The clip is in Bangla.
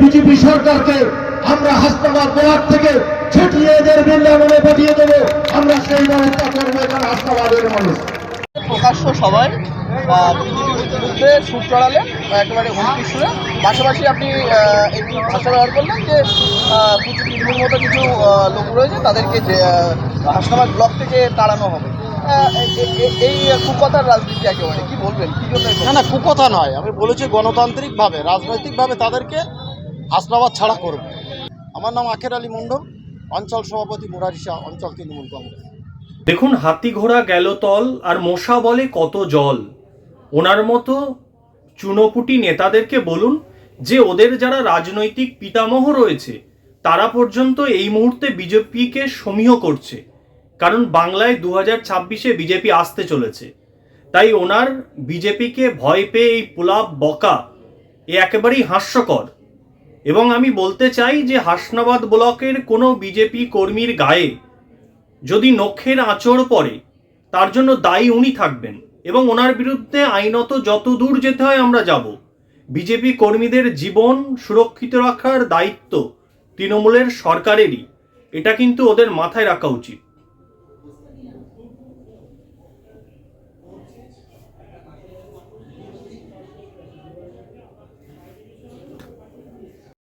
বিজেপি সরকারকে আমরা হাসনাবাদ ব্লক থেকে ছুটিয়ে এদের বৃন্দাবনে পাঠিয়ে দেবো। আমরা সেই ব্যবস্থা করব এখানে হাসনাবাদের মানুষ। প্রকাশ্য সবাই বিজেপির বিরুদ্ধে সুর চড়ালেন একেবারে হুমকি সুরে। পাশাপাশি আপনি একটু ভাষা ব্যবহার করলেন যে কিছু তৃণমূল মতো কিছু লোক রয়েছে তাদেরকে হাসনাবাদ ব্লক থেকে তাড়ানো হবে। এই কুপথার রাজনীতি একেবারে কি বলবেন? কি জন্য না না কুকথা নয়। আমি বলেছি গণতান্ত্রিকভাবে রাজনৈতিকভাবে তাদেরকে হাসনাবাদ ছাড়া করব। আমার নাম আখের আলী মণ্ডল, অঞ্চল সভাপতি মুরারিশা অঞ্চল তৃণমূল কংগ্রেস। দেখুন, হাতি ঘোড়া গেল তল আর মশা বলে কত জল। ওনার মতো চুনোপুটি নেতাদেরকে বলুন, যে ওদের যারা রাজনৈতিক পিতামহ রয়েছে, তারা পর্যন্ত এই মুহূর্তে বিজেপিকে সমীহ করছে। কারণ বাংলায় দু হাজার ছাব্বিশে বিজেপি আসতে চলেছে। তাই ওনার বিজেপিকে ভয় পেয়ে এই পোলাপ বকা এ একেবারেই হাস্যকর। এবং আমি বলতে চাই যে হাসনাবাদ ব্লকের কোনো বিজেপি কর্মীর গায়ে যদি নখের আঁচড় পড়ে, তার জন্য দায়ী উনি থাকবেন এবং ওনার বিরুদ্ধে আইনত যত দূর যেতে হয় আমরা যাব। বিজেপি কর্মীদের জীবন সুরক্ষিত রাখার দায়িত্ব তৃণমূলের সরকারেরই। এটা কিন্তু ওদের মাথায় রাখা উচিত।